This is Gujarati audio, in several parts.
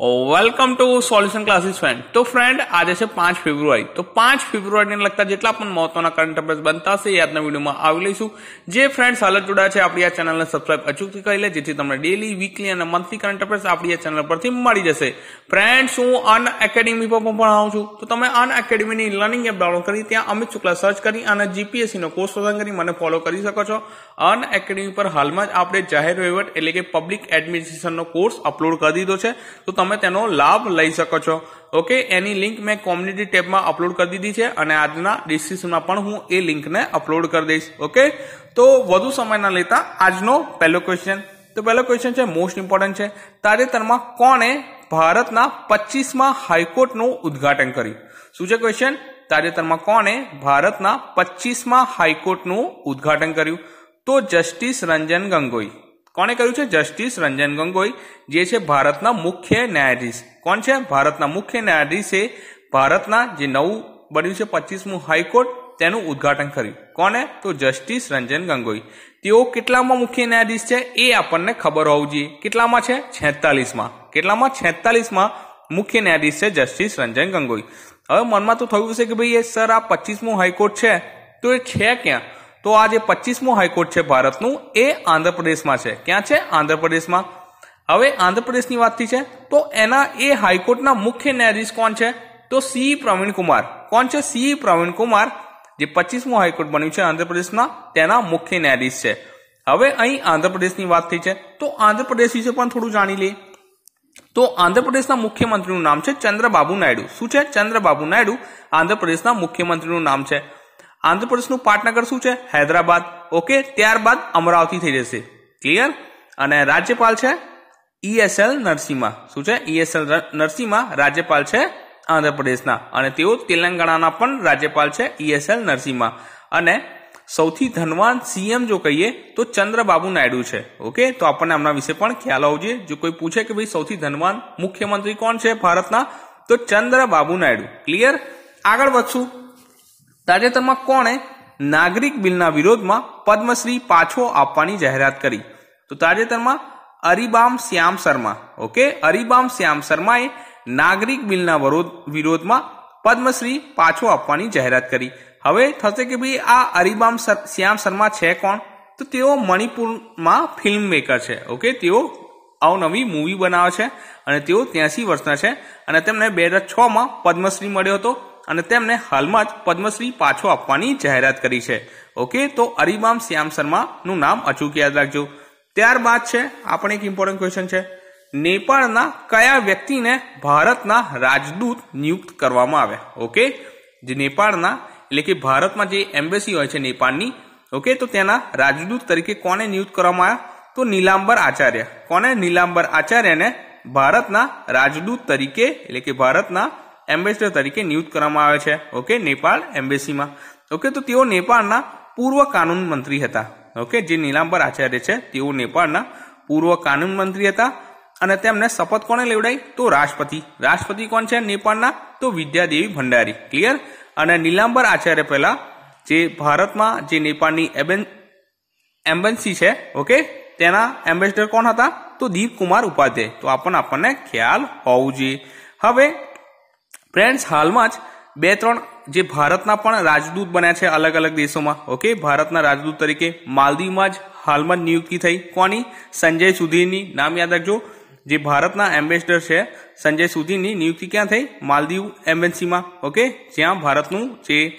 Welcome to solution classes friend તો ફ્રેન્ડ આજે છે પાંચ ફેબ્રુઆરી તો પાંચ ફેબ્રુઆરીને લગતા જેટલા પણ મહત્વના કરંટ અફેર્સ બનતા હશે એ આજના વિડીયોમાં આવી લઈશું જે ફ્રેન્ડ્સ હાલ જોડા છે આપણી આ ચેનલને સબસ્ક્રાઇબ અચૂકથી કરી લે જેથી તમને ડેલી વીકલી અને મંથલી કરંટ અફેર્સ આપણી આ ચેનલ પરથી મળી જશે ફ્રેન્ડ્સ હું અન એકેડેમી પર પણ ભણાવું છું તો તમે અન એકેડમીની લર્નિંગ એપ ડાઉનલોડ કરી ત્યાં અમિત શુક્લા સર્ચ કરી અને જીપીએસસીનો કોર્સ પસંદ કરી મને ફોલો કરી શકો છો અન એકેડેમી પર હાલમાં જ આપણે જાહેર વહીવટ એટલે કે પબ્લિક એડમિનિસ્ટ્રેશનનો કોર્સ અપલોડ કરી દીધો છે તો તમે તેનો લાભ લઈ શકો છો. ઓકે એની લિંક મેં કોમ્યુનિટી ટેબમાં અપલોડ કરી દીધી છે અને આજના ડિસ્ક્રિપ્શનમાં પણ હું એ લિંકને અપલોડ કરી દઈશ. ઓકે તો વધુ સમય ના લેતા આજનો પહેલો ક્વેશ્ચન તો પહેલો ક્વેશ્ચન છે મોસ્ટ ઇમ્પોર્ટન્ટ છે. તાજેતરમાં કોણે ભારતના પચીસમાં હાઈકોર્ટનું ઉદ્ઘાટન કર્યું? શું છે ક્વેશ્ચન તાજેતરમાં કોણે ભારતના પચીસમાં હાઈકોર્ટનું ઉદ્ઘાટન કર્યું? તો જસ્ટિસ રંજન ગંગોઈ. કોણે કર્યું છે? જસ્ટિસ રંજન ગંગોઈ, જે છે ભારતના મુખ્ય ન્યાયાધીશ. કોણ છે? ભારતના મુખ્ય ન્યાયાધીશે ભારતના જે નવું બન્યું છે પચીસમું હાઈકોર્ટ, તેનું ઉદ્ઘાટન કર્યું. કોને તો જસ્ટિસ રંજન ગંગોઈ. તેઓ કેટલામાં મુખ્ય ન્યાયાધીશ છે? એ આપણને ખબર હોવું જોઈએ. કેટલામાં છે? છેતાલીસમાં. કેટલામાં? છેતાલીસમાં મુખ્ય ન્યાયાધીશ છે જસ્ટિસ રંજન ગંગોઈ. હવે મનમાં તો થયું હશે કે ભાઈ એ સર આ પચીસમું હાઈકોર્ટ છે. તો એ છે ક્યાં? તો આ જે પચીસમું હાઈકોર્ટ છે ભારતનું, એ આંધ્રપ્રદેશમાં છે. ક્યાં છે? આંધ્રપ્રદેશમાં. હવે આંધ્રપ્રદેશની વાતથી છે, તો એના એ હાઈકોર્ટના મુખ્ય ન્યાયાધીશ કોણ છે? તો સી પ્રવીણ કુમાર. કોણ છે? સી પ્રવીણ કુમાર, જે પચીસમું હાઈકોર્ટ બન્યું છે આંધ્રપ્રદેશના તેના મુખ્ય ન્યાયાધીશ છે. હવે અહીં આંધ્રપ્રદેશની વાત થઈ છે, તો આંધ્રપ્રદેશ વિશે પણ થોડું જાણી લઈએ. તો આંધ્રપ્રદેશના મુખ્યમંત્રીનું નામ છે ચંદ્રબાબુ નાયડુ. શું છે? ચંદ્રબાબુ નાયડુ આંધ્રપ્રદેશના મુખ્યમંત્રીનું નામ છે. આંધ્રપ્રદેશનું પાટનગર શું છે? હૈદરાબાદ. ઓકે, ત્યારબાદ અમરાવતી થઈ જશે. ક્લિયર અને રાજ્યપાલ છે? ઈએસએલ નરસિંહા. શું છે? ઈએસએલ નરસિંહા રાજ્યપાલ છે આંધ્રપ્રદેશના અને તેઓ તેલંગાણાના પણ રાજ્યપાલ છે ઈએસએલ નરસિંહા. અને સૌથી ધનવાન સીએમ જો કહીએ તો ચંદ્રબાબુ નાયડુ છે. ઓકે, તો આપણને આમના વિશે પણ ખ્યાલ આવજે. જો કોઈ પૂછે કે ભાઈ સૌથી ધનવાન મુખ્યમંત્રી કોણ છે ભારતના, તો ચંદ્રબાબુ નાયડુ. ક્લિયર આગળ વધશું. તાજેતરમાં કોણે નાગરિક બિલના વિરોધમાં પદ્મશ્રી પાછો આપવાની જાહેરાત કરી. તો તાજેતરમાં અરિબામ શ્યામ શર્મા, ઓકે? અરિબામ શ્યામ શર્માએ નાગરિક બિલના વિરોધમાં પદ્મશ્રી પાછો આપવાની જાહેરાત કરી. હવે થશે કે ભાઈ આ અરિબામ શ્યામ શર્મા છે કોણ? તો તેઓ મણિપુરમાં ફિલ્મ મેકર છે, ઓકે? તેઓ અવનવી મૂવી બનાવે છે અને તેઓ ત્યાંસી વર્ષના છે અને તેમને બે હજાર છમાં પદ્મશ્રી મળ્યો હતો. અને તેમને હાલમાં જ પદ્મશ્રી પાછો આપવાની જાહેરાત કરી છે. ઓકે, તો અરિબામ શ્યામ શર્માનું નામ અચૂક યાદ રાખજો. ત્યારબાદ છે આપણે એક ઇમ્પોર્ટન્ટ ક્વેશ્ચન છે. નેપાળના કયા વ્યક્તિને ભારતના રાજદૂત નિયુક્ત કરવામાં આવ્યા ઓકે, જે નેપાળના, એટલે કે ભારતમાં જે એમ્બેસી હોય છે નેપાળની, ઓકે, તો તેના રાજદૂત તરીકે કોને નિયુક્ત કરવામાં આવ્યા? તો નીલાંબર આચાર્ય. કોને? નીલાંબર આચાર્યને ભારતના રાજદૂત તરીકે, એટલે કે ભારતના એમ્બેસેડર તરીકે નિયુક્ત કરવામાં આવે છે. ઓકે, નેપાળ એમ્બેસીમાં. ઓકે, તો તેઓ નેપાળના પૂર્વ કાનૂન મંત્રી હતા. ઓકે, જે નીલાંબર આચાર્ય છે, તેઓ નેપાળના પૂર્વ કાનૂન મંત્રી હતા અને તેમને શપથ કોને લેવડાઈ? તો રાષ્ટ્રપતિ. રાષ્ટ્રપતિ કોણ છે? નેપાળના, તો વિદ્યાદેવી ભંડારી. ક્લિયર? અને નીલાંબર આચાર્ય પહેલા જે ભારતમાં જે નેપાળની એમ્બેસી છે, ઓકે, તેના એમ્બેસેડર કોણ હતા? તો દીપકુમાર ઉપાધ્યાય. તો આ પણ આપણને ખ્યાલ હોવું જોઈએ. હવે ફ્રેન્ડ્સ હાલમાં જ બે ત્રણ જે ભારતના પણ રાજદૂત બન્યા છે અલગ અલગ દેશોમાં ઓકે ભારતના રાજદૂત તરીકે માલદીવમાં જ હાલમાં નિયુક્તિ થઈ. કોની? સંજય સુધીરની નામ યાદ રાખજો. જે ભારતના એમ્બેસેડર છે, સંજય સુધીની નિયુક્તિ ક્યાં થઈ? માલદીવ એમ્બેસીમાં ઓકે જ્યાં ભારતનું જે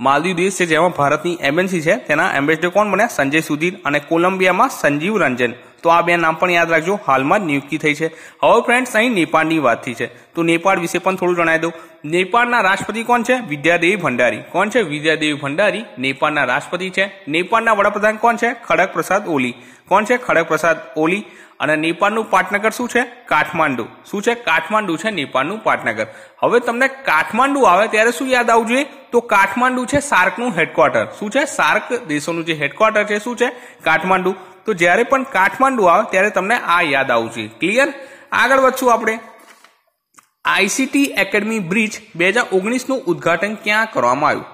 માલદીવ દેશ છે, જેમાં ભારતની એમ્બેસી છે, તેના એમ્બેસેડર કોણ બન્યા? સંજય સુધીર અને કોલંબિયામાં સંજીવ રંજન. તો આ બે નામ પણ યાદ રાખજો. હાલમાં નિયુક્તિ થઈ છે. હવે ફ્રેન્ડ્સ અહીં નેપાળની વાત થઈ છે. તો નેપાળ વિશે પણ થોડું જણાવી દઉં. નેપાળના રાષ્ટ્રપતિ કોણ છે? વિદ્યાદેવી ભંડારી. કોણ છે? વિદ્યાદેવી ભંડારી નેપાળના રાષ્ટ્રપતિ છે. નેપાળના વડાપ્રધાન કોણ છે? ખડક પ્રસાદ ઓલી. કોણ છે? ખડક પ્રસાદ ઓલી. અને નેપાળનું પાટનગર શું છે? કાઠમાંડુ. શું છે? કાઠમાંડુ છે નેપાળનું પાટનગર. હવે તમને કાઠમાંડુ આવે ત્યારે શું યાદ આવવું જોઈએ? તો કાઠમાંડુ છે સાર્કનું હેડક્વાર્ટર શું છે? સાર્ક દેશોનું જે હેડક્વાર્ટર છે, શું છે? કાઠમાંડુ. તો જ્યારે પણ કાઠમાંડુ આવે, ત્યારે તમને આ યાદ આવું છે. ક્લિયર આગળ વધશું આપણે. આઈસીટી એકેડમી બ્રિજ બે હજાર ઓગણીસનું ઉદઘાટન ક્યાં કરવામાં આવ્યું?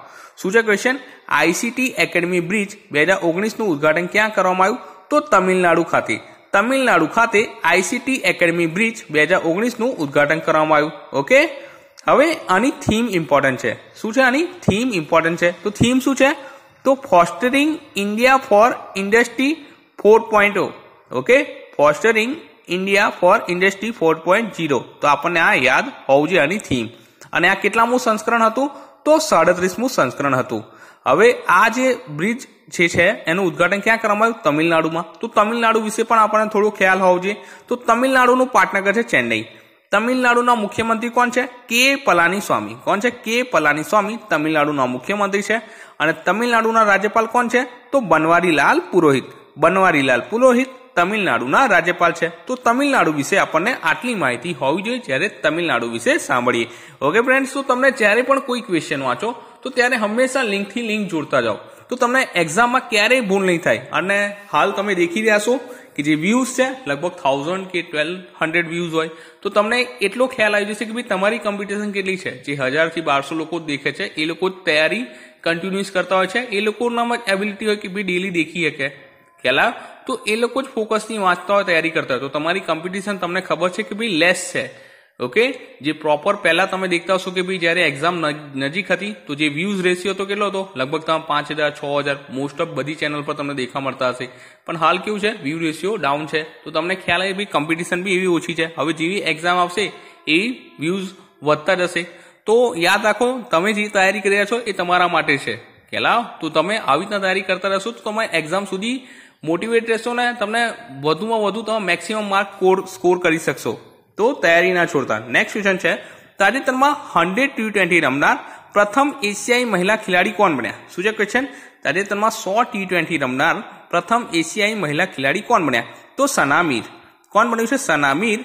શું છે ક્વેશ્ચન આઈસીટી એકેડમી બ્રિજ બે હજાર ઓગણીસનું ઉદઘાટન ક્યાં કરવામાં આવ્યું? તો તમિલનાડુ ખાતે. તમિલનાડુ ખાતે આઈસીટી એકેડમી બ્રિજ બે હજાર ઓગણીસનું ઉદઘાટન કરવામાં આવ્યું. ઓકે હવે આની થીમ ઇમ્પોર્ટન્ટ છે. શું છે આની? થીમ ઇમ્પોર્ટન્ટ છે. તો થીમ શું છે? તો fostering India for industry four point okay fostering India for industry four point zero. તો આપણને આ યાદ હોવું જોઈએ આની થીમ અને આ કેટલામું સંસ્કરણ હતું? તો સાડત્રીસમું સંસ્કરણ હતું. હવે આ જે બ્રિજ જે છે, એનું ઉદઘાટન ક્યાં કરવામાં આવ્યું? તમિલનાડુમાં. તો તમિલનાડુ વિશે પણ આપણને થોડો ખ્યાલ હોવો જોઈએ. તો તમિલનાડુનું પાટનગર છે ચેન્નઈ. તમિલનાડુના મુખ્યમંત્રી કોણ છે? કે પલાની સ્વામી કોણ છે? કે પલાની સ્વામી તમિલનાડુના મુખ્યમંત્રી છે. અને તમિલનાડુના રાજ્યપાલ કોણ છે? તો બનવારીલાલ પુરોહિત. બનવારીલાલ પુરોહિત તમિલનાડુના રાજ્યપાલ છે. તો તમિલનાડુ વિશે આપણને આટલી માહિતી હોવી જોઈએ જ્યારે તમિલનાડુ વિશે સાંભળીએ. ઓકે ફ્રેન્ડ્સ તો તમને જ્યારે પણ કોઈ ક્વેશ્ચન વાંચો, તો ત્યારે હંમેશા લિંકથી લિંક જોડતા જાઓ. તો તમને એક્ઝામમાં ક્યારેય ભૂલ નહીં થાય. અને હાલ તમે દેખી રહ્યા છો કે જે વ્યૂઝ છે, લગભગ થાઉઝન્ડ કે ટ્વેલ્વ હંડ્રેડ વ્યૂઝ હોય. તો તમને એટલો ખ્યાલ આવી જશે કે ભાઈ તમારી કોમ્પિટિશન કેટલી છે? જે હજારથી બારસો લોકો દેખે છે, એ લોકો તૈયારી કન્ટિન્યુઅસ કરતા હોય છે. એ લોકોનામાં એબિલિટી હોય કે ભાઈ ડેલી દેખી શકે. ખ્યાલ તો એ લોકો જ ફોકસની વાંચતા હોય તૈયારી કરતા હોય. તો તમારી કોમ્પિટિશન તમને ખબર છે કે ભાઈ લેસ છે. ઓકે જે પ્રોપર પહેલા તમે દેખતા હશો કે ભાઈ જ્યારે એક્ઝામ નજીક હતી, તો જે વ્યૂઝ રેશિયો તો કેટલો હતો? લગભગ તમે પાંચ હજાર, છ હજાર મોસ્ટ ઓફ બધી ચેનલ પર તમને દેખા મળતા હશે. પણ હાલ કેવું છે? વ્યૂ રેશિયો ડાઉન છે. તો તમને ખ્યાલ આવે ભાઈ કોમ્પિટિશન બી એવી ઓછી છે. હવે જેવી એક્ઝામ આવશે એવી વ્યૂઝ વધતા જશે. તો યાદ રાખો, તમે જે તૈયારી કરી રહ્યા છો એ તમારા માટે છે. ખ્યાલ તો તમે આવી રીતના તૈયારી કરતા રહેશો તો તમે એક્ઝામ સુધી મોટિવેટ રહેશો ને તમને વધુમાં વધુ તમે મેક્સિમમ માર્ક સ્કોર કરી શકશો. તો તૈયારી ના છોડતા. નેક્સ્ટ ક્વેશ્ચન છે, તાજેતરમાં હંડ્રેડ ટી ટ્વેન્ટી રમનાર પ્રથમ એશિયાઈ મહિલા ખેલાડી કોણ બન્યા? શું છે ક્વેશ્ચન તાજેતરમાં સો ટી ટ્વેન્ટી રમનાર પ્રથમ એશિયાઈ મહિલા ખેલાડી કોણ બન્યા? તો સનામીર. કોણ બન્યું છે? સનામીર.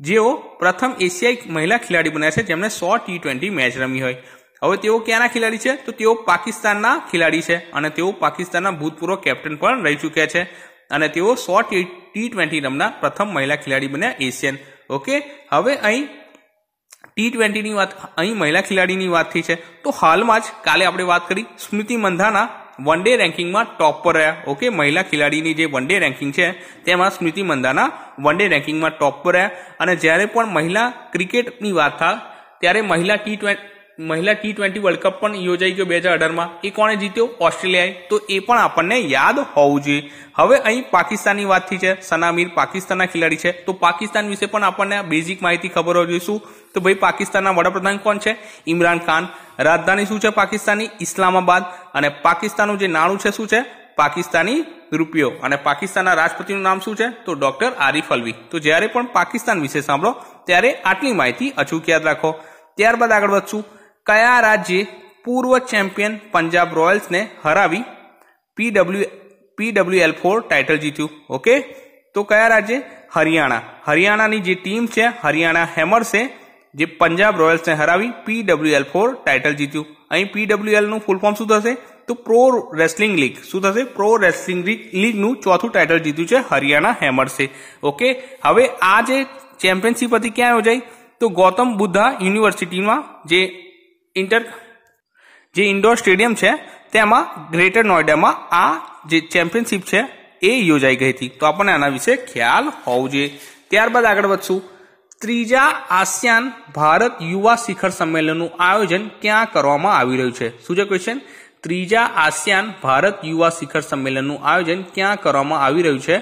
જેઓ પ્રથમ એશિયાઈ મહિલા ખેલાડી બન્યા છે જેમણે સો ટી ટ્વેન્ટી મેચ રમી હોય. હવે તેઓ ક્યાંના ખેલાડી છે? તો તેઓ પાકિસ્તાનના ખેલાડી છે અને તેઓ પાકિસ્તાનના ભૂતપૂર્વ કેપ્ટન પણ રહી ચૂક્યા છે. અને તેઓ સો ટી ટ્વેન્ટી રમના પ્રથમ મહિલા ખેલાડી બન્યા એશિયન. ઓકે? હવે અહીં ટી ટ્વેન્ટીની વાત, અહીં મહિલા ખેલાડીની વાત થઈ છે. તો હાલમાં જ કાલે આપણે વાત કરી સ્મૃતિ મંધાના વન ડે રેન્કિંગમાં ટોપ પર રહ્યા. ઓકે? મહિલા ખેલાડીની જે વન ડે રેન્કિંગ છે, તેમાં સ્મૃતિ મંધાના વન ડે રેન્કિંગમાં ટોપ પર રહ્યા. અને જ્યારે પણ મહિલા ક્રિકેટની વાત થાય ત્યારે મહિલા ટી ટ્વેન્ટી મહિલા ટી ટ્વેન્ટી વર્લ્ડ કપ પણ યોજાઈ ગયો બે હજાર અઢારમાં. એ કોણે જીત્યો? ઓસ્ટ્રેલિયાએ. તો એ પણ આપણને યાદ હોવું જોઈએ. હવે અહીં પાકિસ્તાનની વાતથી છે. સનામીર પાકિસ્તાનના ખેલાડી છે. તો પાકિસ્તાન વિશે પણ આપણને બેઝિક માહિતી ખબર જોઈએ. તો ભાઈ, પાકિસ્તાનના વડાપ્રધાન કોણ છે? ઇમરાન ખાન. રાજધાની શું છે પાકિસ્તાનની? ઇસ્લામાબાદ. અને પાકિસ્તાનનું જે નાણું છે શું છે? પાકિસ્તાની રૂપિયો. અને પાકિસ્તાનના રાષ્ટ્રપતિનું નામ શું છે? તો ડોક્ટર આરિફ અલવી. તો જ્યારે પણ પાકિસ્તાન વિશે સાંભળો, ત્યારે આટલી માહિતી અચૂક યાદ રાખો. ત્યારબાદ આગળ વધશું. કયા રાજ્યે પૂર્વ ચેમ્પિયન પંજાબ રોયલ્સને હરાવી P W P W L four title જીત્યું? ઓકે તો કયા રાજ્ય? હરિયાણા. હરિયાણાની જે ટીમ છે, હરિયાણા હેમર્સે જે પંજાબ રોયલ્સને હરાવી પીડબ્લ્યુએલ ફોર ટાઇટલ જીત્યું. અહીં પીડબ્લ્યુએલ એલનું ફૂલ ફોર્મ શું થશે? તો પ્રો રેસલિંગ લીગ શું થશે? પ્રો રેસલિંગ લીગનું ચોથું ટાઇટલ જીત્યું છે હરિયાણા હેમર્સે ઓકે હવે આ જે ચેમ્પિયનશિપ હતી ક્યાં યોજાઈ? તો ગૌતમ બુદ્ધા યુનિવર્સિટીમાં જે ઇન્ટર જે ઇન્ડોર સ્ટેડિયમ છે, તેમાં ગ્રેટર નોઈડામાં આ જે ચેમ્પિયનશિપ છે, એ યોજાઈ ગઈ હતી. તો આપણને આના વિશે ખ્યાલ હોવો જોઈએ. ત્યારબાદ આગળ વધશું. ત્રીજા આસિયાન ભારત યુવા શિખર સંમેલનનું આયોજન ક્યાં કરવામાં આવી રહ્યું છે? શું છે ક્વેશ્ચન ત્રીજા આસિયાન ભારત યુવા શિખર સંમેલનનું આયોજન ક્યાં કરવામાં આવી રહ્યું છે?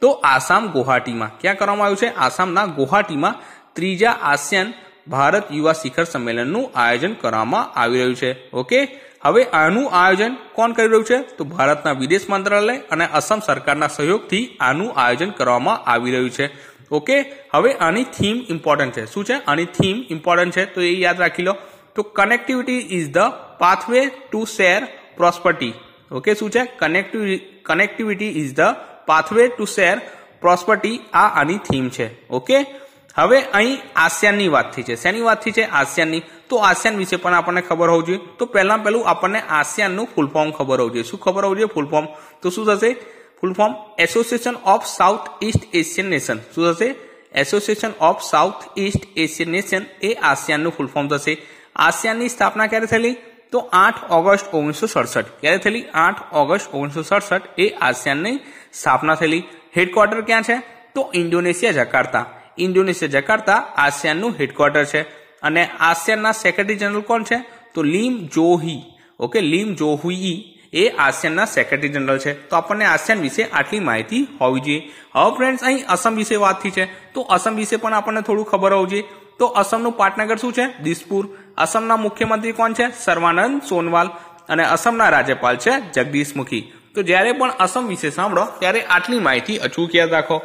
તો આસામ ગુવાહાટીમાં. ક્યાં કરવામાં આવ્યું છે? આસામના ગુવાહાટીમાં. ત્રીજા આસિયાન ભારત યુવા શિખર સંમેલનનું આયોજન કરવામાં આવી રહ્યું છે. ઓકે? હવે આનું આયોજન કોણ કરી રહ્યું છે? તો ભારતના વિદેશ મંત્રાલય અને અસમ સરકારના સહયોગથી આનું આયોજન કરવામાં આવી રહ્યું છે. ઓકે? હવે આની થીમ ઇમ્પોર્ટન્ટ છે. શું છે? આની થીમ ઇમ્પોર્ટન્ટ છે? તો એ યાદ રાખી લો. તો connectivity is the pathway to share prosperity okay? શું છે? Connectivity connectivity is the pathway to share prosperity આ આની થીમ છે. ઓકે? હવે અહીં આસિયાનની વાત થઈ છે. શેની વાત થઈ છે? આસિયાનની. તો આસિયાન વિશે પણ આપણને ખબર હોવું જોઈએ. તો પહેલા પહેલું આપણને આસિયાનનું ફૂલ ફોર્મ ખબર હોવું જોઈએ. શું ખબર હોવું જોઈએ? ફૂલ ફોર્મ તો શું થશે? Full form Association of South East Asian Nation શું થશે? Association of South East Asian Nation એ આસિયાનનું ફૂલ ફોર્મ થશે. આસિયાનની સ્થાપના ક્યારે થયેલી? તો આઠ ઓગસ્ટ ઓગણીસો સડસઠ. ક્યારે થયેલી? આઠ ઓગસ્ટ ઓગણીસો સડસઠ એ આસિયાનની સ્થાપના થયેલી. હેડક્વાર્ટર ક્યાં છે? તો ઇન્ડોનેશિયા, જકાર્તા. ઇન્ડોનેશિયા, જકાર્તા, આસિયાનનું હેડક્વાર્ટર છે. અને આસિયાનના સેક્રેટરી જનરલ કોણ છે? તો Lim Jock Hoi. Okay, Lim Jock Hoi એ આસિયાનના સેક્રેટરી જનરલ છે. તો આપણને આસિયાન વિશે આટલી માહિતી હોવી જોઈએ. હવે ફ્રેન્ડ્સ અહીં અસમ વિશે વાત થઈ છે. તો અસમ વિશે પણ આપણને થોડું ખબર હોવું જોઈએ. તો અસમનું પાટનગર શું છે? દિસપુર. અસમના મુખ્યમંત્રી કોણ છે? સર્વાનંદ સોનવાલ. અને અસમના રાજ્યપાલ છે જગદીશ મુખી. તો જ્યારે પણ અસમ વિશે સાંભળો, ત્યારે આટલી માહિતી અચૂક યાદ રાખો.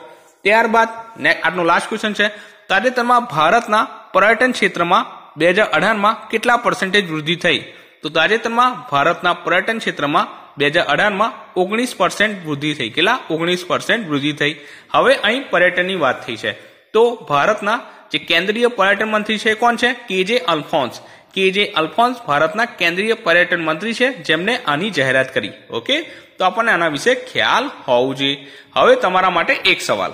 ત્યારબાદ આજનો લાસ્ટ ક્વેશ્ચન છે. તાજેતરમાં ભારતના પર્યટન ક્ષેત્રમાં બે હજાર અઢારમાં કેટલા પર્સન્ટેજ વૃદ્ધિ થઈ? તો તાજેતરમાં ભારતના પર્યટન ક્ષેત્રમાં બે હજાર અઢારમાં ઓગણીસ પર્સન્ટ વૃદ્ધિ થઈ. કેટલા? ઓગણીસ પર્સન્ટ વૃદ્ધિ થઈ. હવે અહીં પર્યટનની વાત થઈ છે. તો ભારતના જે કેન્દ્રીય પર્યટન મંત્રી છે કોણ છે? કેજે અલ્ફોન્સ. કેજે અલ્ફોન્સ ભારતના કેન્દ્રીય પર્યટન મંત્રી છે જેમને આની જાહેરાત કરી. ઓકે? તો આપણને આના વિશે ખ્યાલ હોવું જોઈએ. હવે તમારા માટે એક સવાલ.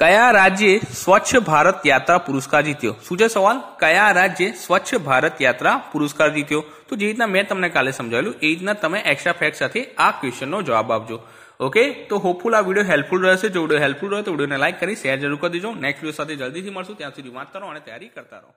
કયા રાજ્યે સ્વચ્છ ભારત યાત્રા પુરસ્કાર જીત્યો? શું છે સવાલ? કયા રાજ્યે સ્વચ્છ ભારત યાત્રા પુરસ્કાર જીત્યો? તો જે રીતના મેં તમને કાલે સમજાવેલું, એ રીતના તમે એક્સ્ટ્રા ફેક્ટ સાથે આ ક્વેશ્ચનનો જવાબ આપજો. ઓકે તો હોપફુલ આ વીડિયો હેલ્પફુલ રહેશે. જો વીડિયો હેલ્પફુલ રહે તો વિડીયોને લાઇક કરી શેર જરૂર કરી દેજો. નેક્સ્ટ વીડિયો સાથે જલ્દીથી મળશું. ત્યાં સુધી વાંચતા કરો અને તૈયારી કરતા રહો.